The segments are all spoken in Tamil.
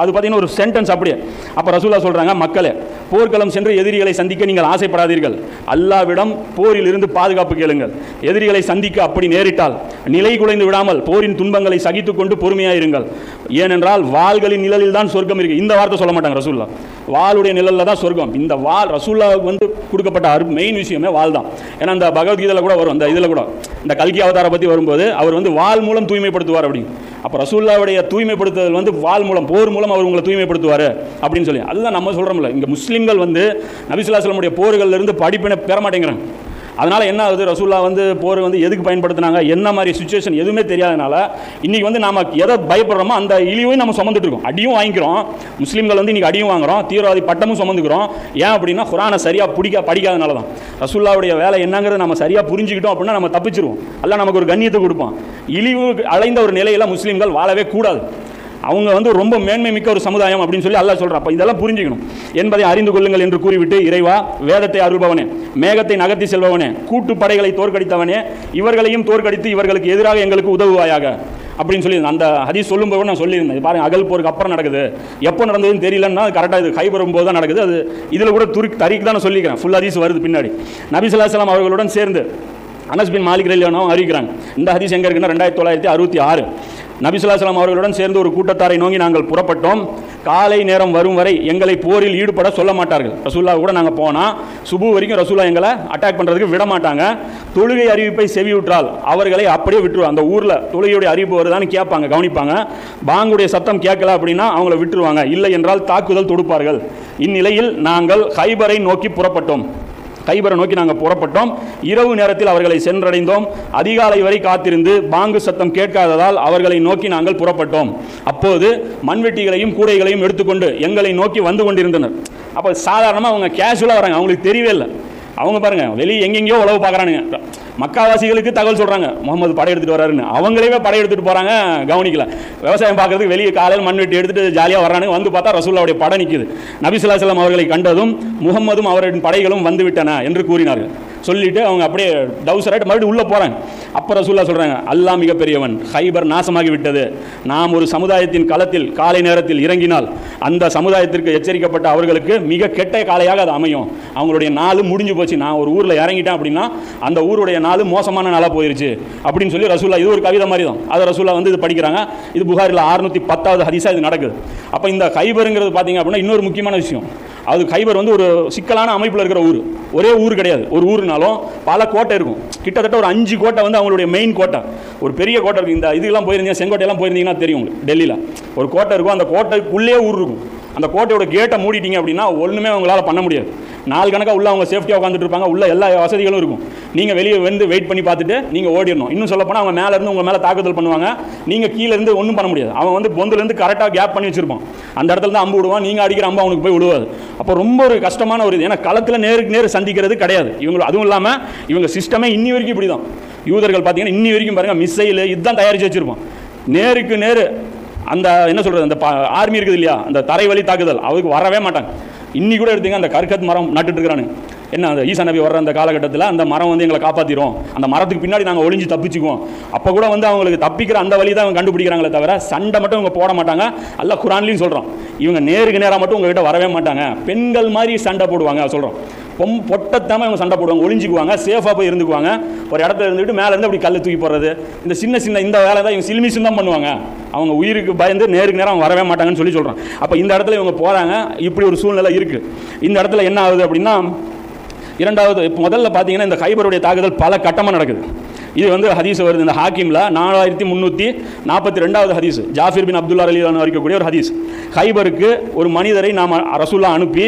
அது பார்த்தீங்கன்னா ஒரு சென்டென்ஸ் அப்படியே. அப்போ ரசூலா சொல்கிறாங்க மக்களே போர்க்களம் சென்று எதிரிகளை சந்திக்க நீங்கள் ஆசைப்படாதீர்கள். அல்லாவிடம் போரில் இருந்து பாதுகாப்பு கேளுங்கள். எதிரிகளை சந்திக்க அப்படி நேரிட்டால் நிலை குலைந்து விடாமல் போரின் துன்பங்களை சகித்துக் கொண்டு பொறுமையாயிருங்கள். ஏனென்றால் வாள்களின் நிழலில் தான் சொர்க்கம் இருக்கு. இந்த வார்த்தை சொல்ல மாட்டாங்க ரசூல்லா வாளுடைய நிழலில் தான் சொர்க்கம். இந்த வாள் ரசூல்லாவுக்கு வந்து கொடுக்கப்பட்ட அரு மெயின் விஷயமே வாள் தான். ஏன்னா அந்த பகவத்கீதையில் கூட வரும். அந்த இதில் கூட. இந்த கல்கி அவதாரை பற்றி வரும்போது அவர் வந்து வால் மூலம் தூய்மைப்படுத்துவார் அப்படின்னு அப்போ ரசூல்லாவுடைய தூய்மைப்படுத்துதல் வந்து வாள் மூலம் போர் மூலம் அவர் உங்களை தூய்மைப்படுத்துவார் அப்படின்னு சொல்லி. அதுதான் நம்ம சொல்கிறோம்ல இங்கே முஸ்லீம்கள் வந்து நபிசுல்லாஸ்லமுடைய போர்கள்ல இருந்து படிப்பினை பெற மாட்டேங்கிறாங்க. அதனால் என்ன ஆகுது? ரசூல்லா வந்து போர் வந்து எதுக்கு பயன்படுத்தினாங்க? என்ன மாதிரி சுச்சுவேஷன் எதுவுமே தெரியாதனால இன்றைக்கி வந்து நாம எதை பயப்படுறோமோ அந்த இழிவையும் நம்ம சுமந்துட்டு இருக்கோம். அடியும் வாங்கிக்கிறோம். முஸ்லீம்கள் வந்து இன்றைக்கி அடியும் வாங்குறோம். தீவிரவாதி பட்டமும் சுமந்துக்கிறோம். ஏன் அப்படின்னா குரானை சரியாக பிடிக்க படிக்காதனால தான் ரசூல்லாவுடைய வேலை என்னங்கிறத நம்ம சரியாக புரிஞ்சுக்கிட்டோம் அப்படின்னா நம்ம தப்பிச்சிருவோம். அல்ல நமக்கு ஒரு கண்ணியத்தை கொடுப்போம் இழிவு அலைந்த ஒரு நிலையில் முஸ்லீம்கள் வாழவே கூடாது. அவங்க வந்து ரொம்ப மேன்மை மிக்க ஒரு சமுதாயம் அப்படின்னு சொல்லி அல்லா சொல்கிறான் அப்போ இதெல்லாம் புரிஞ்சுக்கணும். என்பதை அறிந்து கொள்ளுங்கள் என்று கூறிவிட்டு இறைவா வேதத்தை அருள்பவனே மேகத்தை நகர்த்தி செல்பவனே கூட்டு படைகளை தோற்கடித்தவனே இவர்களையும் தோற்கடித்து இவர்களுக்கு எதிராக எங்களுக்கு உதவுவாயாக அப்படின்னு சொல்லி அந்த ஹதீஸ் சொல்லும்போது நான் சொல்லியிருந்தேன். பாருங்க அகல் போருக்கு அப்புறம் நடக்குது. எப்போ நடந்ததுன்னு தெரியலன்னா கரெக்டாக இது கைபரும் போது தான் நடக்குது. அது இதில் கூட துருக் தரிக்கு தான் சொல்லிக்கிறேன். ஃபுல் ஹதீஸ் வருது பின்னாடி. நபிசுல்லாஸ்லாம் அவர்களுடன் சேர்ந்து அனஸ்பின் மாலிக் ரலியானவும் அறிவிக்கிறாங்க. இந்த ஹதீஸ் எங்கே இருக்குன்னா ரெண்டாயிரத்தி தொள்ளாயிரத்தி அறுபத்தி ஆறு. நபிசுல்லாஸ்லாம் அவர்களுடன் சேர்ந்து ஒரு கூட்டத்தாரை நோக்கி நாங்கள் புறப்பட்டோம். காலை நேரம் வரும் வரை எங்களை போரில் ஈடுபட சொல்ல மாட்டார்கள். ரசூல்லா கூட நாங்கள் போனால் சுபு வரைக்கும் ரசூல்லா எங்களை அட்டாக் பண்ணுறதுக்கு விட மாட்டாங்க. தொழுகை அறிவிப்பை செவியுற்றால் அவர்களை அப்படியே விட்டுருவாங்க. அந்த ஊரில் தொழுகையுடைய அறிவிப்பு வருதான்னு கேட்பாங்க கவனிப்பாங்க. பாங்குடைய சத்தம் கேட்கல அப்படின்னா அவங்கள விட்டுருவாங்க. இல்லை என்றால் தாக்குதல் தொடுப்பார்கள். இந்நிலையில் நாங்கள் ஹைபரை நோக்கி புறப்பட்டோம். கைபரை நோக்கி நாங்கள் புறப்பட்டோம். இரவு நேரத்தில் அவர்களை சென்றடைந்தோம். அதிகாலை வரை காத்திருந்து பாங்கு சத்தம் கேட்காததால் அவர்களை நோக்கி நாங்கள் புறப்பட்டோம். அப்போது மண்வெட்டிகளையும் கூடைகளையும் எடுத்துக்கொண்டு எங்களை நோக்கி வந்து கொண்டிருந்தனர். அப்போ சாதாரணமாக அவங்க கேஷுவலாக வராங்க. அவங்களுக்கு தெரியவே இல்லை. அவங்க பாருங்க வெளியே எங்கெங்கேயோ உழவு பார்க்குறானுங்க மக்காவாசிகளுக்கு தகவல் சொல்கிறாங்க முகமது படை எடுத்துகிட்டு வராருன்னு. அவங்களே படை எடுத்துகிட்டு போகிறாங்க கவனிக்கல. விவசாயம் பார்க்கறதுக்கு வெளியே காலையில் மண் வெட்டி எடுத்துகிட்டு ஜாலியாக வர்றானுங்க. வந்து பார்த்தா ரசூல்லாவுடைய நிற்கிது நிற்குது நபிசுல்லாசலம் அவர்களை கண்டதும் முகம்மதும் அவரின் படைகளும் வந்துவிட்டன என்று கூறினார்கள். சொல்லிவிட்டு அவங்க அப்படியே டவுசர் மறுபடியும் உள்ளே போகிறாங்க அப்போ ரசூல்லா சொல்கிறாங்க அல்லா மிகப்பெரியவன் ஹைபர் நாசமாகி விட்டது. நாம் ஒரு சமுதாயத்தின் களத்தில் காலை நேரத்தில் இறங்கினால் அந்த சமுதாயத்திற்கு எச்சரிக்கப்பட்ட அவர்களுக்கு மிக கெட்ட காலையாக அது அமையும். அவங்களுடைய நாள் முடிஞ்சு போச்சு. நான் ஒரு ஊரில் இறங்கிட்டேன் அப்படின்னா அந்த ஊருடைய நாள் மோசமான நாளாக போயிருச்சு. அப்படின்னு சொல்லி ரசூல்லா இது ஒரு கவிதை மாதிரி தான் அதை ரசூல்லா வந்து இது படிக்கிறாங்க. இது புகாரில் அறுநூற்றி பத்தாவது ஹரிசா இது நடக்குது. அப்போ இந்த ஹைபருங்கிறது பார்த்தீங்க அப்படின்னா இன்னொரு முக்கியமான விஷயம். அது கைபர் வந்து ஒரு சிக்கலான அமைப்பில் இருக்கிற ஊர். ஒரே ஊர் கிடையாது. ஒரு ஊர்னாலும் பல கோட்டை இருக்கும். கிட்டத்தட்ட ஒரு அஞ்சு கோட்டை வந்து அவங்களுடைய மெயின் கோட்டை. ஒரு பெரிய கோட்டை இருக்குது இந்த இதுக்கெல்லாம் போயிருந்தீங்க செங்கோட்டையெல்லாம் போயிருந்தீங்கன்னா தெரியும் உங்களுக்கு டெல்லியில். ஒரு கோட்டை இருக்கும். அந்த கோட்டைக்குள்ளேயே ஊர் இருக்கும். அந்த கோட்டையோட கேட்டை மூடிட்டீங்க அப்படின்னா ஒன்றுமே அவங்களால பண்ண முடியாது. நாலு கணக்காக உள்ள அவங்க சேஃப்டியாக உட்காந்துட்டு இருப்பாங்க. உள்ள எல்லா வசதிகளும் இருக்கும். நீங்கள் வெளியே வந்து வெயிட் பண்ணி பார்த்துட்டு நீங்கள் ஓடிடணும். இன்னும் சொல்லப்போனால் அவங்க மேலே இருந்து உங்கள் மேலே தாக்குதல் பண்ணுவாங்க. நீங்கள் கீழேருந்து ஒன்றும் பண்ண முடியாது. அவன் வந்து பொந்துலேருந்து கரெக்டாக கேப் பண்ணி வச்சிருப்பான். அந்த இடத்துல தான் அம்பு விடுவான். நீங்கள் அடிக்கிற அம்பு அவனுக்கு போய் விடுவாது அப்போ ரொம்ப ஒரு கஷ்டமான ஒரு இது. ஏன்னா களத்தில் நேருக்கு நேர் சந்திக்கிறது கிடையாது. இவங்க அதுவும் இல்லாமல் இவங்க சிஸ்டமே இன்னி வரைக்கும் இப்படி தான் யூதர்கள் பார்த்தீங்கன்னா இன்னி வரைக்கும் பாருங்கள் மிசைல் இதுதான் தயாரித்து வச்சிருப்பான். நேருக்கு நேர் அந்த என்ன சொல்கிறது அந்த ஆர்மி இருக்குது இல்லையா அந்த தரை வழி தாக்குதல் அவருக்கு வரவே மாட்டாங்க. இன்னி கூட எடுத்தீங்க அந்த கற்கத் மரம் நட்டுட்டு இருக்கிறானுங்க. என்ன அந்த ஈசா நபி வர்ற அந்த காலகட்டத்தில் அந்த மரம் வந்து எங்களை காப்பாற்றிடும் அந்த மரத்துக்கு பின்னாடி நாங்கள் ஒளிஞ்சு தப்பிச்சுக்குவோம். அப்போ கூட வந்து அவங்களுக்கு தப்பிக்கிற அந்த வழி தான் அவங்க கண்டுபிடிக்கிறாங்களே தவிர சண்டை மட்டும் இவங்க போட மாட்டாங்க. அல்ல குரான்லையும் சொல்கிறோம் இவங்க நேருக்கு நேராக மட்டும் உங்ககிட்ட வரவே மாட்டாங்க. பெண்கள் மாதிரி சண்டை போடுவாங்க சொல்கிறோம் பொம் பொட்டத்தாமல் இவங்க சண்டை போடுவாங்க ஒளிஞ்சிக்குவாங்க சேஃபாக போய் இருந்துக்குவாங்க. ஒரு இடத்துல இருந்துட்டு மேலேருந்து அப்படி கல் தூக்கி போடுறது. இந்த சின்ன சின்ன இந்த வேலை தான் இவங்க சிலுமிசும் தான் பண்ணுவாங்க. அவங்க உயிருக்கு பயந்து நேருக்கு நேரம் அவங்க வரவே மாட்டாங்கன்னு சொல்லி சொல்கிறோம் அப்போ இந்த இடத்துல இவங்க போகிறாங்க இப்படி ஒரு சூழ்நிலை இருக்குது இந்த இடத்துல என்ன ஆகுது அப்படின்னா இரண்டாவது இப்போ முதல்ல பார்த்தீங்கன்னா இந்த ஹைபருடைய தாக்குதல் பல கட்டமாக நடக்குது. இது வந்து ஹதீஸ் வருது. இந்த ஹாக்கிமில் நாலாயிரத்தி முந்நூற்றி நாற்பத்தி ரெண்டாவது ஹதீஸ். ஜாஃபிர் பின் அப்துல்லா அலி இருக்கக்கூடிய ஒரு ஹதீஸ். ஹைபருக்கு ஒரு மனிதரை நாம் ரசூல்லா அனுப்பி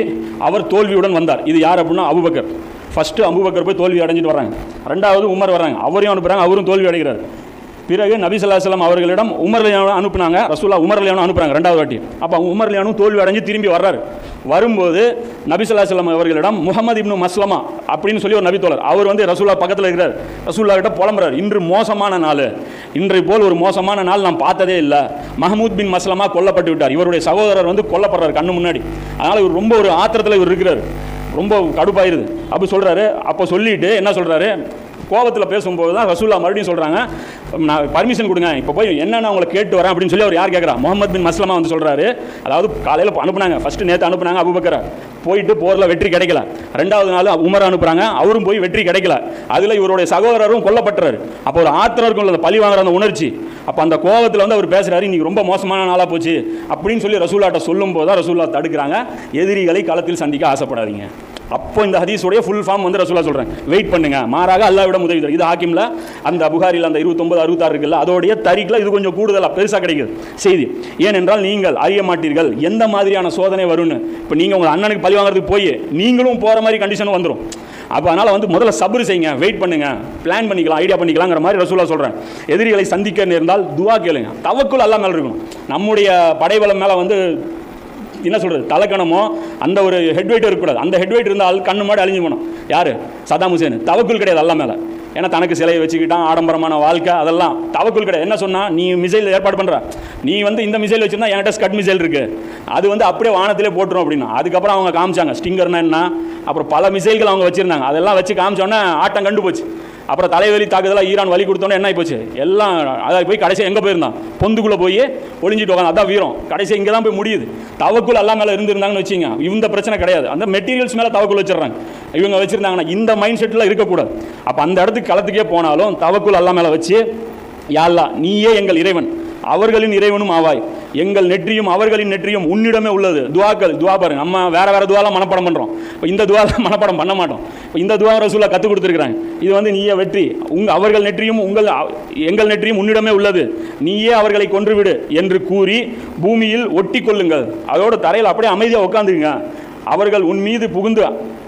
அவர் தோல்வியுடன் வந்தார். இது யார் அப்படின்னா அபுபக்கர். ஃபஸ்ட்டு அபுபக்கர் போய் தோல்வி அடைஞ்சிட்டு வராங்க ரெண்டாவது உமர் வராங்க அவரையும் அனுப்புகிறாங்க அவரும் தோல்வி அடைகிறார். பிறகு நபி சல்லாஹம் அவர்களிடம் உமர்லியானும் அனுப்புனாங்க. ரசூல்லா உமர் அனுப்புகிறாங்க ரெண்டாவது வாட்டி. அப்போ உமர்லியானும் தோல்வி அடைஞ்சு திரும்பி வர்றாரு. வரும்போது நபி சல்லாஹம் அவர்களிடம் முகமது இப்னு மஸ்லமா அப்படின்னு சொல்லி ஒரு நபித்தோழர் அவர் வந்து ரசூல்லா பக்கத்தில் இருக்கிறார். ரசூல்லா கிட்ட புலம்புறார். இன்று மோசமான நாள். இன்றை போல் ஒரு மோசமான நாள் நான் பார்த்ததே இல்லை. மஹமூத் பின் மஸ்லமா கொல்லப்பட்டு விட்டார். இவருடைய சகோதரர் வந்து கொல்லப்படுறார் கண்ணு முன்னாடி. அதனால் இவர் ரொம்ப ஒரு ஆத்திரத்தில் இவர் இருக்கிறார். ரொம்ப கடுப்பாயிருது. அப்போ சொல்கிறாரு அப்போ சொல்லிட்டு என்ன சொல்கிறாரு கோபத்தில் பேசும்போது தான் ரசூல்லா மறுபடியும் சொல்கிறாங்க நான் பர்மிஷன் கொடுங்க இப்போ போய் என்னென்ன அவங்களை கேட்டு வரேன் அப்படின்னு சொல்லி அவர் யார் கேட்குறா முகமது பின் மஸ்லமா வந்து சொல்கிறாரு அதாவது காலையில் அனுப்புனாங்க ஃபஸ்ட்டு நேற்று அனுப்புனாங்க அபுபக்கரை. போயிட்டு போரில் வெற்றி கிடைக்கல. ரெண்டாவது நாள் உமர் அனுப்புகிறாங்க அவரும் போய் வெற்றி கிடைக்கல. அதில் இவருடைய சகோதரரும் கொல்லப்பட்டுறாரு. அப்போ ஒரு ஆத்திரம் இருக்கும் அந்த பழி வாங்குற அந்த உணர்ச்சி. அப்போ அந்த கோபத்தில் வந்து அவர் பேசுகிறாரு இன்னைக்கு ரொம்ப மோசமான நாளாக போச்சு அப்படின்னு சொல்லி ரசூல்லாட்ட சொல்லும் போது தான் ரசூல்லா தடுக்கிறாங்க. எதிரிகளை களத்தில் சந்திக்க ஆசைப்படாதீங்க. அப்போ இந்த ஹதீஸுடைய ஃபுல் ஃபார்ம் வந்து ரசூலா சொல்கிறேன் வெயிட் பண்ணுங்க. மாறாக அல்லாவிட உதவி தரும். இது ஹாக்கிமில் அந்த புகாரில் அந்த இருபத்தொம்பது அறுபத்தாறு இருக்குல்ல அதோடைய தரிக்கில் இது கொஞ்சம் கூடுதலாக பெருசாக கிடைக்குது. செய்தி. ஏனென்றால் நீங்கள் அறிய மாட்டீர்கள். எந்த மாதிரியான சோதனை வரும்னு. இப்போ நீங்கள் உங்கள் அண்ணனுக்கு பழி வாங்குறதுக்கு போய் நீங்களும் போகிற மாதிரி கண்டிஷன் வந்துடும் அப்போ அதனால் வந்து முதல்ல சபர் செய்யுங்க. வெயிட் பண்ணுங்க. பிளான் பண்ணிக்கலாம் ஐடியா பண்ணிக்கலாங்கிற மாதிரி ரசூலா சொல்கிறேன் எதிரிகளை சந்திக்க நேர்ந்தால் துவா கேளுங்க. தவக்குள் அல்லா மேலே இருக்கணும். நம்முடைய படைபலம் மேலே வந்து என்ன சொல்கிறது தலைக்கணமோ அந்த ஒரு ஹெட் வெயிட் இருக்கக்கூடாது. அந்த ஹெட் வெயிட் இருந்தால் கண்ணு மாடி அழிஞ்சு போகணும். யார்? Saddam Hussein. தவக்குள் கிடையாது அல்ல மேலே. ஏன்னா தனக்கு சிலையை வச்சுக்கிட்டான் ஆடம்பரமான வாழ்க்கை அதெல்லாம். தவக்குள் கிடையாது. என்ன சொன்னால் நீ மிசைல் ஏற்பாடு பண்ணுற நீ வந்து இந்த மிசைல் வச்சிருந்தா என்கிட்ட ஸ்கட் மிசைல் இருக்குது அது வந்து அப்படியே வானத்திலே போட்டுரும் அப்படின்னா. அதுக்கப்புறம் அவங்க காமிச்சாங்க. ஸ்டிங்கர்னா என்ன? அப்புறம் பல மிசைல்கள் அவங்க வச்சுருந்தாங்க. அதெல்லாம் வச்சு காமிச்சோன்னே ஆட்டம் கண்டு போச்சு. அப்புறம் தலைவலி தாக்குதலாக ஈரான் வலி கொடுத்தோன்னே என்ன போச்சு எல்லாம் அதாவது போய் கடைசி எங்கே போயிருந்தான்? பொந்துக்குள்ளே போய் ஒளிஞ்சிட்டு உட்காந்து அதான் வீரம். கடைசி இங்கே தான் போய் முடியுது. தவக்குள் எல்லாம் மேலே இருந்திருந்தாங்கன்னு வச்சுங்க. இந்த பிரச்சனை கிடையாது. அந்த மெட்டீரியல்ஸ் மேலே தவக்குள் வச்சிடுறாங்க. இவங்க வச்சுருந்தாங்கன்னா இந்த மைண்ட் செட்டில் இருக்கக்கூடாது. அப்போ அந்த இடத்துக்கு களத்துக்கே போனாலும் தவக்குள் எல்லாம் மேலே வச்சு யாழ்லா நீயே எங்கள் இறைவன். அவர்களின் இறைவனும் ஆவாய். எங்கள் நெற்றியும் அவர்களின் நெற்றியும் உன்னிடமே உள்ளது. துவாக்கள் துவா பாருங்க நம்ம வேற வேற துவாலாம் மனப்பாடம் பண்ணுறோம் இப்போ இந்த துவாலாம் மனப்பாடம் பண்ண மாட்டோம். இப்போ இந்த துவா ரசூலா கற்றுக் கொடுத்துருக்குறாங்க. இது வந்து நீயே வெற்றி. உங்க அவர்கள் நெற்றியும் உங்கள் எங்கள் நெற்றியும் உன்னிடமே உள்ளது. நீயே அவர்களை கொன்றுவிடு என்று கூறி பூமியில் ஒட்டி கொள்ளுங்கள் அதோட தரையில் அப்படியே அமைதியாக உட்காந்துருங்க அவர்கள் உன் மீது புகுந்து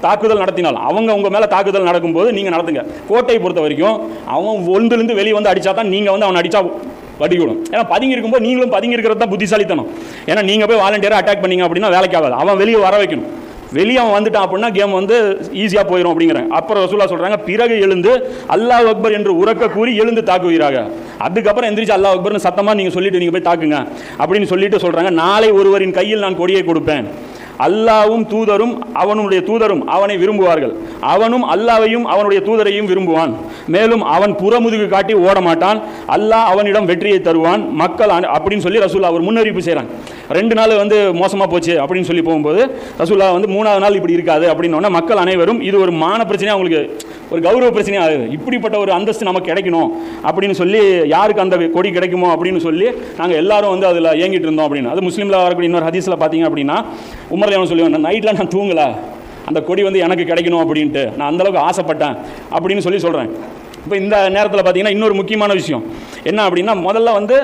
தாக்குதல் நடத்தினால் அவங்க உங்க மேல தாக்குதல் நடக்கும்போது நீங்க நடத்துங்க. கோட்டையை பொறுத்த வரைக்கும் அவன் ஒன்றுலேருந்து வெளியே வந்து அடிச்சா தான் நீங்க வந்து அவன் அடிச்சா படிக்கணும் ஏன்னா பதுங்கி இருக்கும்போது நீங்களும் பதுங்கி இருக்கிறது தான் புத்திசாலித்தனம். ஏன்னா நீங்கள் போய் வாலண்டியராக அட்டாக் பண்ணீங்க அப்படின்னா வேலைக்கு ஆகாது. அவன் வெளியே வர வைக்கணும். வெளியே அவன் வந்துட்டான் அப்படின்னா கேம் வந்து ஈஸியாக போயிடும் அப்படிங்கிறாங்க. அப்புறம் ரசூலா சொல்கிறாங்க பிறகு எழுந்து அல்லாஹ் அக்பர் என்று உறக்க கூறி எழுந்து தாக்குவீராக. அதுக்கப்புறம் எந்திரிச்சு அல்லாஹ் அக்பர்னு சத்தமாக நீங்கள் சொல்லிட்டு நீங்கள் போய் தாக்குங்க. அப்படின்னு சொல்லிட்டு சொல்கிறாங்க நாளை ஒருவரின் கையில் நான் கொடியை கொடுப்பேன். அல்லாவும் தூதரும் அவனுடைய தூதரும் அவனை விரும்புவார்கள். அவனும் அல்லாவையும் அவனுடைய தூதரையும் விரும்புவான். மேலும் அவன் புறமுதுகு காட்டி ஓட மாட்டான் அல்லாஹ் அவனிடம் வெற்றியை தருவான். மக்கள் அப்படின்னு சொல்லி ரசூல்லா அவர் முன்னறிவிப்பு செய்கிறாங்க ரெண்டு நாள் வந்து மோசமாக போச்சு அப்படின்னு சொல்லி போகும்போது ரசூல்லா வந்து மூணாவது நாள் இப்படி இருக்காது அப்படின்னு மக்கள் அனைவரும் இது ஒரு மான பிரச்சனையாக அவங்களுக்கு ஒரு கௌரவ பிரச்சனையாக ஆகுது. இப்படிப்பட்ட ஒரு அந்தஸ்து நமக்கு கிடைக்கணும் அப்படின்னு சொல்லி யாருக்கு அந்த கொடி கிடைக்குமோ அப்படின்னு சொல்லி நாங்கள் எல்லாரும் வந்து அதில் ஏங்கிட்டு இருந்தோம் அப்படின்னு. அது முஸ்லீமில் வரக்கூடிய இன்னொரு ஹதீஸில் பார்த்தீங்க அப்படின்னா உமர்ல அவன் சொல்லுவேன் நைட்டில் நான் தூங்கலை அந்த கொடி வந்து எனக்கு கிடைக்கணும் அப்படின்ட்டு. நான் அந்தளவுக்கு ஆசைப்பட்டேன் அப்படின்னு சொல்லி சொல்கிறேன் இப்போ இந்த நேரத்தில் பார்த்தீங்கன்னா இன்னொரு முக்கியமான விஷயம். என்ன அப்படின்னா முதல்ல வந்து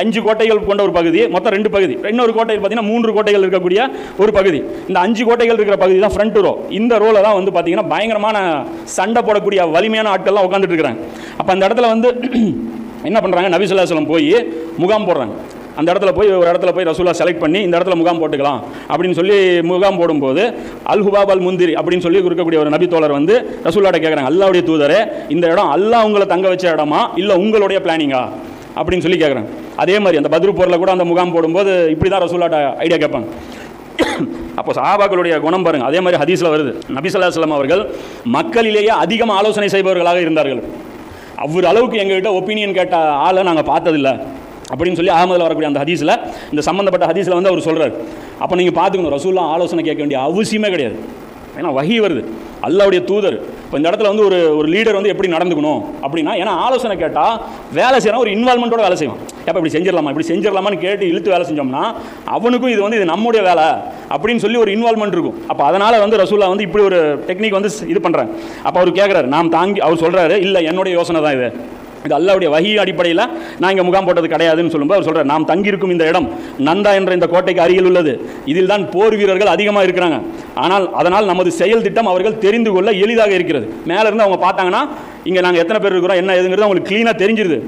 அஞ்சு கோட்டைகள் கொண்ட ஒரு பகுதி மொத்தம் ரெண்டு பகுதி. இன்னொரு கோட்டையில் பார்த்தீங்கன்னா மூன்று கோட்டைகள் இருக்கக்கூடிய ஒரு பகுதி. இந்த அஞ்சு கோட்டைகள் இருக்கிற பகுதி தான் ஃப்ரண்ட் ரோ இந்த ரோவில் தான் வந்து பார்த்தீங்கன்னா பயங்கரமான சண்டை போடக்கூடிய வலிமையான ஆட்கள்லாம் உட்காந்துட்டு இருக்கிறாங்க. அப்போ அந்த இடத்துல வந்து என்ன பண்ணுறாங்க நபிசுல்லாசலம் போய் முகாம் போடுறாங்க. அந்த இடத்துல போய் ஒரு இடத்துல போய் ரசூலா செலக்ட் பண்ணி இந்த இடத்துல முகாம் போட்டுக்கலாம் அப்படின்னு சொல்லி முகாம் போடும்போது அல் ஹுபாப் அல் முந்திரி அப்படின்னு சொல்லி இருக்கக்கூடிய ஒரு நபி தோழர் வந்து ரசூலாட்ட கேட்குறாங்க அல்லாவுடைய தூதரே இந்த இடம் அல்லா உங்களை தங்க வச்ச இடமா? இல்லை உங்களுடைய பிளானிங்கா அப்படின்னு சொல்லி கேட்குறாங்க அதே மாதிரி அந்த பத்ரு போரில் கூட அந்த முகாம் போடும்போது இப்படி தான் ரசூலாட்ட ஐடியா கேட்பாங்க. அப்போ சஹாபாக்களுடைய குணம் பாருங்கள் அதே மாதிரி ஹதீஸில் வருது. நபிசல்லா ஸல்லல்லாஹு அவர்கள் மக்களிலேயே அதிகம் ஆலோசனை செய்பவர்களாக இருந்தார்கள். அவர் அளவுக்கு எங்ககிட்ட ஒப்பீனியன் கேட்ட ஆளை நாங்கள் பார்த்ததில்ல. அப்படின்னு சொல்லி அகமதில் வரக்கூடிய அந்த ஹதீஸில் இந்த சம்மந்தப்பட்ட ஹதீஸில் வந்து அவர் சொல்கிறார் அப்போ நீங்கள் பார்த்துக்கணும் ரசூல்லா ஆலோசனை கேட்க வேண்டிய அவசியமே கிடையாது. ஏன்னா வகி வருது. அல்லாவுடைய தூதர் இப்போ இந்த இடத்துல வந்து ஒரு ஒரு லீடர் வந்து எப்படி நடந்துக்கணும் அப்படின்னா ஏன்னா ஆலோசனை கேட்டால் வேலை செய்யறான் ஒரு இன்வால்மெண்ட்டோட வேலை செய்வான். எப்போ இப்படி செஞ்சிடலாமா இப்படி செஞ்சிடலாமான்னு கேட்டு இழுத்து வேலை செஞ்சோம்னா அவனுக்கும் இது வந்து இது நம்முடைய வேலை அப்படின்னு சொல்லி ஒரு இன்வால்மெண்ட் இருக்கும். அப்போ அதனால் வந்து ரசூல்லா வந்து இப்படி ஒரு டெக்னிக் வந்து இது பண்ணுறாங்க அப்போ அவர் கேட்குறாரு நாம் தாங்கி அவர் சொல்கிறாரு இல்லை என்னுடைய யோசனை தான் இது. இது அல்லாவுடைய வகி அடிப்படையில் நான் இங்கே முகாம் போட்டது கிடையாதுன்னு சொல்லும்போது அவர் சொல்கிறார் நாம் தங்கியிருக்கும் இந்த இடம் நந்தா என்ற இந்த கோட்டைக்கு அருகில் உள்ளது. இதில் தான் போர் வீரர்கள் அதிகமாக இருக்கிறாங்க. ஆனால் அதனால் நமது செயல் திட்டம் அவர்கள் தெரிந்து கொள்ள எளிதாக இருக்கிறது. மேலே இருந்து அவங்க பார்த்தாங்கன்னா இங்கே நாங்கள் எத்தனை பேர் இருக்கிறோம் என்ன ஏதுங்கிறது அவங்களுக்கு க்ளீனாக தெரிஞ்சிருது.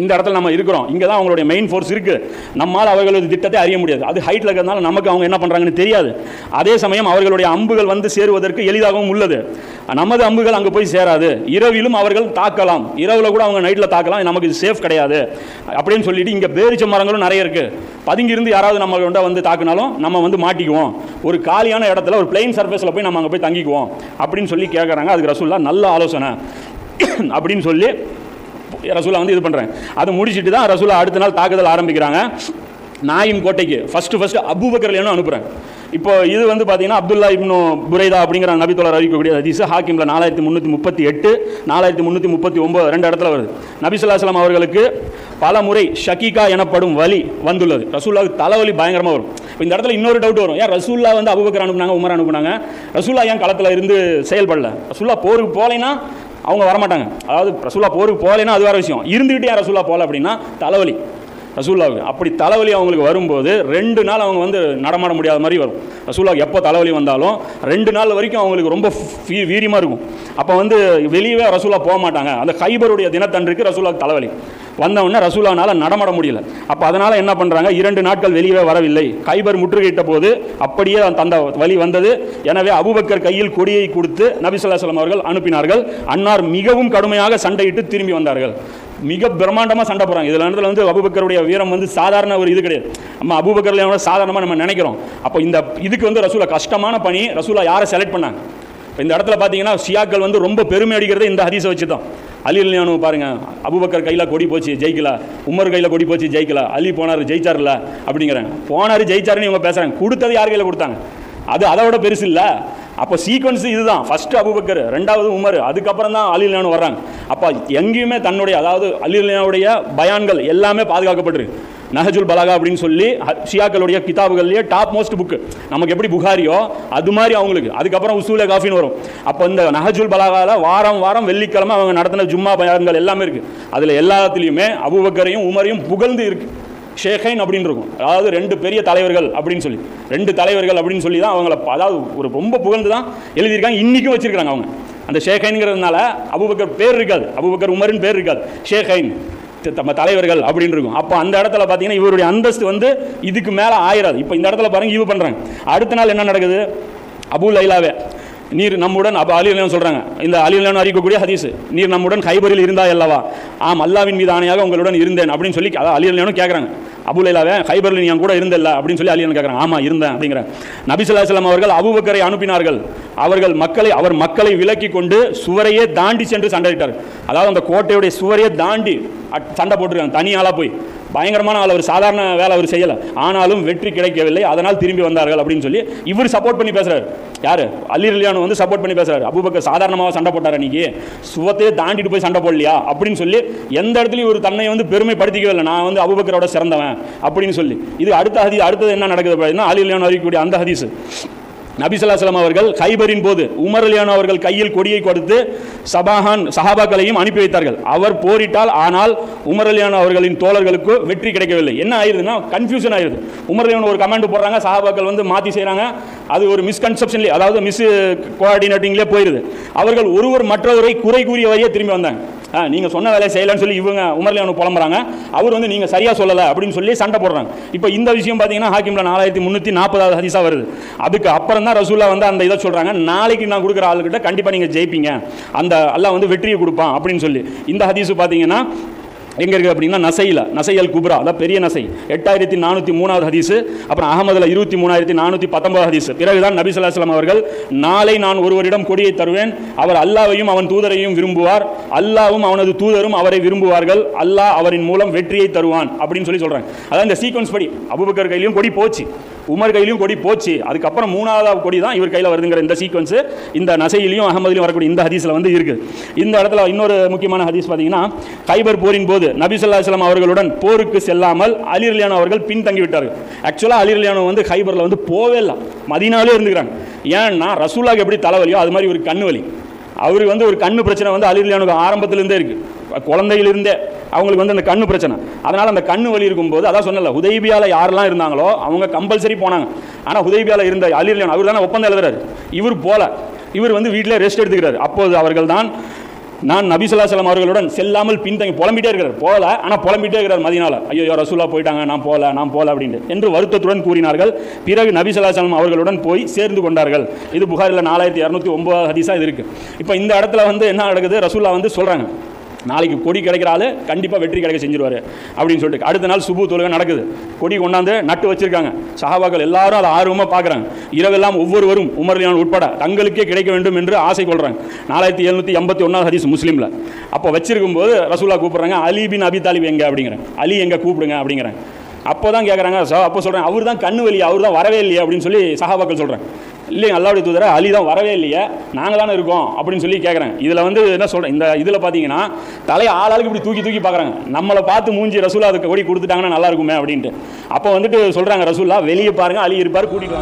இந்த இடத்துல நம்ம இருக்கிறோம். இங்கே தான் அவங்களுடைய மெயின் ஃபோர்ஸ் இருக்குது நம்மால் அவர்களது திட்டத்தை அறிய முடியாது. அது ஹைட்டில் இருக்கிறதுனால நமக்கு அவங்க என்ன பண்ணுறாங்கன்னு தெரியாது. அதே சமயம் அவர்களுடைய அம்புகள் வந்து சேருவதற்கு எளிதாகவும் உள்ளது. நமது அம்புகள் அங்கே போய் சேராது. இரவிலும் அவர்கள் தாக்கலாம். இரவில் கூட அவங்க நைட்டில் தாக்கலாம். நமக்கு இது சேஃப் கிடையாது. அப்படின்னு சொல்லிட்டு இங்கே பேரிச்ச மரங்களும் நிறைய இருக்குது பதுங்கியிருந்து யாராவது நம்ம கிட்ட வந்து தாக்குனாலும் நம்ம வந்து மாட்டிக்குவோம். ஒரு காலியான இடத்துல ஒரு பிளெயின் சர்ஃபேஸில் போய் நம்ம அங்கே போய் தங்கிக்குவோம். அப்படின்னு சொல்லி கேட்குறாங்க அதுக்கு ரசூல்லா நல்ல ஆலோசனை. அப்படின்னு சொல்லி ரசூலா வந்து இது பண்ணுறேன் அதை முடிச்சுட்டு தான் ரசூலா அடுத்த நாள் தாக்குதல் ஆரம்பிக்கிறாங்க. நாயின் கோட்டைக்கு. ஃபஸ்ட்டு ஃபஸ்ட்டு அபூபக்கர்லேயும் அனுப்புகிறேன் இப்போ இது வந்து பார்த்தீங்கன்னா அப்துல்லா இப்னு புரைதா அப்படிங்கிற நபித்தோழர் அறிவிக்கக்கூடிய ஹதீஸ். ஹாக்கிம்ல நாலாயிரத்தி முந்நூற்றி முப்பத்தி எட்டு நாலாயிரத்தி முந்நூற்றி முப்பத்தி ஒம்பது ரெண்டு இடத்துல வருது. நபிசுல்லாஸ்லாம் அவர்களுக்கு பல முறை ஷக்கீகா எனப்படும் வலி வந்துள்ளது. ரசூல்லாவுக்கு தலைவலி பயங்கரமாக வரும். இப்போ இந்த இடத்துல இன்னொரு டவுட் வரும். ஏன் ரசூல்லா வந்து அபுபக்கர் அனுப்புனாங்க உமர் அனுப்புனாங்க? ரசூல்லா ஏன் களத்தில் இருந்து செயல்படல? ரசூல்லா போருக்கு போகலைன்னா அவங்க வரமாட்டாங்க. அதாவது ரசூல்லா போருக்கு போகலைன்னா அது வேற விஷயம். இருந்துக்கிட்டு ஏன் ரசூல்லா போகல அப்படின்னா தலைவலி. ரசூல்லாவுக்கு அப்படி தலைவலி அவங்களுக்கு வரும்போது ரெண்டு நாள் அவங்க வந்து நடமாட முடியாத மாதிரி வரும். ரசூல்லாவுக்கு எப்போ தலைவலி வந்தாலும் ரெண்டு நாள் வரைக்கும் அவங்களுக்கு ரொம்ப வீரியமாக இருக்கும். அப்போ வந்து வெளியே ரசூலா போக மாட்டாங்க. அந்த கைபருடைய தினத்தன்றைக்கு ரசூலாவுக்கு தலைவலி. வந்தவுடனே ரசூலானால் நடமாட முடியல. அப்போ அதனால் என்ன பண்ணுறாங்க இரண்டு நாட்கள் வெளியே வரவில்லை. கைபர் முற்றுகையிட்ட போது அப்படியே அந்த வழி வந்தது. எனவே அபுபக்கர் கையில் கொடியை கொடுத்து நபிசுல்லாஸ்லாம் அவர்கள் அனுப்பினார்கள். அன்னார் மிகவும் கடுமையாக சண்டையிட்டு திரும்பி வந்தார்கள். மிக பிரம்மாண்டமாக சண்டை போகிறாங்க இதில் இடத்துல வந்து அபுபக்கருடைய வீரம் வந்து சாதாரண ஒரு இது கிடையாது. நம்ம அபுபக்கர்ல சாதாரணமாக நம்ம நினைக்கிறோம். அப்போ இந்த இதுக்கு வந்து ரசூலா கஷ்டமான பணி ரசூலா யாரை செலக்ட் பண்ணாங்க? இப்போ இந்த இடத்துல பார்த்தீங்கன்னா ஷியாக்கள் வந்து ரொம்ப பெருமை அடிக்கிறதே இந்த ஹதீஸை வச்சு தான் அலி இல்லையானு பாருங்கள் அபுபக்கர் கையில் கொடி போச்சு ஜெயிக்கல. உமர் கையில் கொடி போச்சு ஜெயிக்கல. அலி போனார் ஜெயிச்சார்ல அப்படிங்கிறாங்க. போனார் ஜெயிச்சாருன்னு இவங்க பேசுகிறாங்க கொடுத்தது யார் கையில் கொடுத்தாங்க? அது அதை விட பெருசு இல்லை. அப்போ சீக்வன்ஸ் இதுதான். ஃபர்ஸ்ட் அபுபக்கர் ரெண்டாவது உமர் அதுக்கப்புறம் தான் அலிலானு வர்றாங்க. அப்போ எங்கேயுமே தன்னுடைய அதாவது அலிலானுடைய பயான்கள் எல்லாமே பாதுகாக்கப்பட்டிருக்கு நஹஜுல் பலகா அப்படின்னு சொல்லி ஷியாக்களுடைய கிதாபுகள்லேயே டாப் மோஸ்ட் புக்கு நமக்கு எப்படி புகாரியோ அது மாதிரி அவங்களுக்கு. அதுக்கப்புறம் உசூலே காஃபின்னு வரும். அப்போ இந்த நஹஜுல் பலகாவில் வாரம் வாரம் வெள்ளிக்கிழமை அவங்க நடத்தின ஜும்மா பயான்கள் எல்லாமே இருக்குது அதில் எல்லாத்துலேயுமே அபுபக்கரையும் உமரையும் புகழ்ந்து இருக்குது ஷேகைன் அப்படின்னு இருக்கும். அதாவது ரெண்டு பெரிய தலைவர்கள் அப்படின்னு சொல்லி. ரெண்டு தலைவர்கள் அப்படின்னு சொல்லி தான் அவங்கள அதாவது ஒரு ரொம்ப புகழ்ந்து தான் எழுதியிருக்காங்க. இன்றைக்கும் வச்சுருக்காங்க அவங்க. அந்த ஷேகைன்கிறதுனால அபுபக்கர் பேர் இருக்காது. அபுபக்கர் உமரின் பேர் இருக்காது. ஷேகைன் நம்ம தலைவர்கள் அப்படின்னு இருக்கும். அப்போ அந்த இடத்துல பார்த்தீங்கன்னா இவருடைய அந்தஸ்து வந்து இதுக்கு மேலே ஆயிராது. இப்போ இந்த இடத்துல பாருங்க ஈவு பண்ணுறாங்க அடுத்த நாள் என்ன நடக்குது? அபுல் லைலாவே நீர் நம்முடன் அப்போ அலி சொல்கிறாங்க இந்த அலி அறிவிக்கக்கூடிய ஹதீஸ். நீர் நம்முடன் கைபரில் இருந்தா அல்லவா? ஆம் அல்லாவின் மீது ஆணையாக உங்களுடன் இருந்தேன் அப்படின்னு சொல்லி அதான் அலி கேட்குறாங்க அபுலைலாவே ஹைபரில் நீ என் கூட இருந்தல்ல அப்படின்னு சொல்லி அலியன் கேட்குறாங்க ஆமாம் இருந்தேன் அப்படிங்கிறாங்க நபிசுல்லாஸ்லாம் அவர்கள் அபுபக்கரை அனுப்பினார்கள். அவர்கள் மக்களை அவர் மக்களை விலக்கி கொண்டு சுவரையே தாண்டி சென்று சண்டையிட்டார். அதாவது அந்த கோட்டையுடைய சுவரையே தாண்டி சண்டை போட்டிருக்காங்க. தனி ஆளாக போய். பயங்கரமான ஆள் அவர். சாதாரண வேலை அவர் செய்யலை. ஆனாலும் வெற்றி கிடைக்கவில்லை. அதனால் திரும்பி வந்தார்கள் அப்படின்னு சொல்லி இவர் சப்போர்ட் பண்ணி பேசுகிறார் யாரு? அலி ரிலியானு வந்து சப்போர்ட் பண்ணி பேசுகிறார் அபுபக்கர் சாதாரணமாக சண்டை போட்டார் அன்றைக்கி சுவத்தையே தாண்டிட்டு போய் சண்டை போடலையா? அப்படின்னு சொல்லி எந்த இடத்துலையும் ஒரு தன்னை வந்து பெருமைப்படுத்திக்கவே இல்லை. நான் வந்து அபூபக்கரோட சிறந்தவன் அப்படின்னு சொல்லி. இது அடுத்த ஹதி அடுத்தது என்ன நடக்குது அப்படின்னா அலி ரிலியானு அறிவிக்கக்கூடிய அந்த ஹதீஸ். நபிசல்லாஸ்லாம் அவர்கள் கைபரின் போது உமர் அவர்கள் கையில் கொடியை கொடுத்து சபாஹான் சஹாபாக்களையும் அனுப்பி வைத்தார்கள். அவர் போரிட்டால் ஆனால் உமர் அவர்களின் தோழர்களுக்கு வெற்றி கிடைக்கவில்லை. என்ன ஆயிருதுன்னா கன்ஃபியூஷன் ஆயிருது. உமர் ஒரு கமாண்ட் போடுறாங்க சஹாபாக்கள் வந்து மாற்றி செய்கிறாங்க அது ஒரு மிஸ்கன்செப்ஷன்லேயே அதாவது மிஸ் கோஆர்டினேட்டிங்லேயே போயிருது. அவர்கள் ஒருவர் மற்றவரை குறை கூறியவரையே திரும்பி வந்தாங்க. ஆ நீங்கள் சொன்ன வேலையை செய்யலான்னு சொல்லி இவங்க உமர்லியானு புலம்புறாங்க. அவர் வந்து நீங்கள் சரியாக சொல்லலை அப்படின்னு சொல்லி சண்டை போடுறாங்க. இப்போ இந்த விஷயம் பார்த்தீங்கன்னா ஹாக்கிம்ல நாலாயிரத்தி முந்நூற்றி நாற்பதாவது ஹதீஸாக வருது. அதுக்கு அப்புறம் தான் ரசூல்லா வந்து அந்த இதை சொல்கிறாங்க நாளைக்கு நான் கொடுக்குற ஆளுகிட்ட கண்டிப்பாக நீங்கள் ஜெயிப்பீங்க. அந்த அல்லாஹ் வந்து வெற்றியை கொடுப்பான் அப்படின்னு சொல்லி. இந்த ஹதீஸு பார்த்தீங்கன்னா எங்கே இருக்குது அப்படின்னா நசையில் நசையல் குப்ரா அதான் பெரிய நசை. எட்டாயிரத்தி நானூற்றி மூணாவது ஹதீஸ் அப்புறம் அகமதில் இருபத்தி மூணாயிரத்தி நானூற்றி பத்தொன்பது ஹதீஸ். பிறகுதான் நபி சொல்லாஸ்லாம் அவர்கள் நாளை நான் ஒருவரிடம் கொடியை தருவேன் அவர் அல்லாவையும் அவன் தூதரையும் விரும்புவார் அல்லாவும் அவனது தூதரும் அவரை விரும்புவார்கள் அல்லாஹ் அவரின் மூலம் வெற்றியை தருவான் அப்படின்னு சொல்லி சொல்கிறாங்க அதான் இந்த சீக்வன்ஸ் படி. அபுபக்கர் கையிலையும் கொடி போச்சு. உமர் கையிலையும் கொடி போச்சு. அதுக்கப்புறம் மூணாவது கொடி தான் இவர் கையில் வருதுங்கிற இந்த சீக்வன்ஸ் இந்த நசையிலையும் அகமதிலையும் வரக்கூடிய இந்த ஹதீஸில் வந்து இருக்குது இந்த இடத்துல இன்னொரு முக்கியமான ஹதீஸ் பார்த்தீங்கன்னா கைபர் போரின் போது நபி ஸல்லல்லாஹு அவர்களுடன் போருக்கு செல்லாமல் அலி ரலியானு அவர்கள் பின்தங்கி விட்டார்கள். ஆக்சுவலாக அலிரியானோ வந்து கைபரில் வந்து போவே இல்லை. மதினாலே இருந்துக்கிறாங்க. ஏன்னா ரசூலாக்கு எப்படி தலைவலியோ அது மாதிரி ஒரு கண்ணு வலி அவருக்கு வந்து ஒரு கண்ணு பிரச்சனை வந்து அலி ஆரம்பத்திலிருந்தே இருக்குது குழந்தையிலிருந்தே அவங்களுக்கு வந்து அந்த கண்ணு பிரச்சனை. அதனால் அந்த கண்ணு வலி இருக்கும்போது அதான் சொன்னல உதவியால் யாரெல்லாம் இருந்தாங்களோ அவங்க கம்பல்சரி போனாங்க. ஆனால் உதவியால் இருந்த அலிர்லியான் அவர் தானே ஒப்பந்தம் எழுதுறாரு. இவர் போல. இவர் வந்து வீட்டில் ரெஸ்ட் எடுத்துக்கிறார். அப்போது அவர்கள் தான் நான் நபிசுல்லாசலம் அவர்களுடன் செல்லாமல் பின்தங்கி புலம்பிட்டே இருக்கிறார். போகல ஆனால் புலம்பிட்டே இருக்கிறார் மதினால. ஐயோ ரசூலா போயிட்டாங்க நான் போகல நான் போகல அப்படின்ட்டு. என்று வருத்தத்துடன் கூறினார்கள். பிறகு நபிசுல்லாசலம் அவர்களுடன் போய் சேர்ந்து கொண்டார்கள். இது புகாரில் நாலாயிரத்தி இரநூத்தி ஒன்பது ஹதீஸாக இது இருக்குது இப்போ இந்த இடத்துல வந்து என்ன நடக்குது? ரசூல்லா வந்து சொல்கிறாங்க நாளைக்கு கொடி கிடைக்கிற ஆள் கண்டிப்பாக வெற்றி கிடைக்க செஞ்சிருவார் அப்படின்னு சொல்லிட்டு. அடுத்த நாள் சுபு தொழுகை நடக்குது. கொடி கொண்டாந்து நட்டு வச்சிருக்காங்க. சஹாபாக்கள் எல்லாரும் அதை ஆர்வமாக பார்க்குறாங்க. இரவெல்லாம் ஒவ்வொருவரும் உமர்லியான் உட்பட தங்களுக்கே கிடைக்க வேண்டும் என்று ஆசை கொள்கிறாங்க நாலாயிரத்தி எழுநூற்றி எண்பத்தி ஒன்றாவது ஹதீஸ் முஸ்லீமில். அப்போ வச்சிருக்கும் போது ரசூலா கூப்பிட்றாங்க அலி பின் அபி தாலிப் எங்கே? அப்படிங்கிறேன் அலி எங்கே கூப்பிடுங்க? அப்படிங்கிறேன் அப்போ தான் கேட்குறாங்க அப்போ சொல்கிறேன் அவர் தான் கண்ணு வலி அவர் தான் வரவே இல்லையா அப்படின்னு சொல்லி சஹாபாக்கள் சொல்கிறேன் இல்லைங்க அல்லாவுடைய தூதரை அலி தான் வரவே இல்லையே. நாங்கள் தானே இருக்கோம் அப்படின்னு சொல்லி கேட்குறேன் இதில் வந்து என்ன சொல்கிறேன் இந்த இதில் பார்த்தீங்கன்னா தலையை ஆளாளுக்கு இப்படி தூக்கி தூக்கி பார்க்குறாங்க நம்மளை பார்த்து மூஞ்சி ரசூலா அதுக்கு கொடி கொடுத்துட்டாங்கன்னா நல்லா இருக்குமே அப்படின்ட்டு. அப்போ வந்துட்டு சொல்கிறாங்க ரசூலா வெளியே பாருங்க அலி இருப்பார் கூட்டிட்டு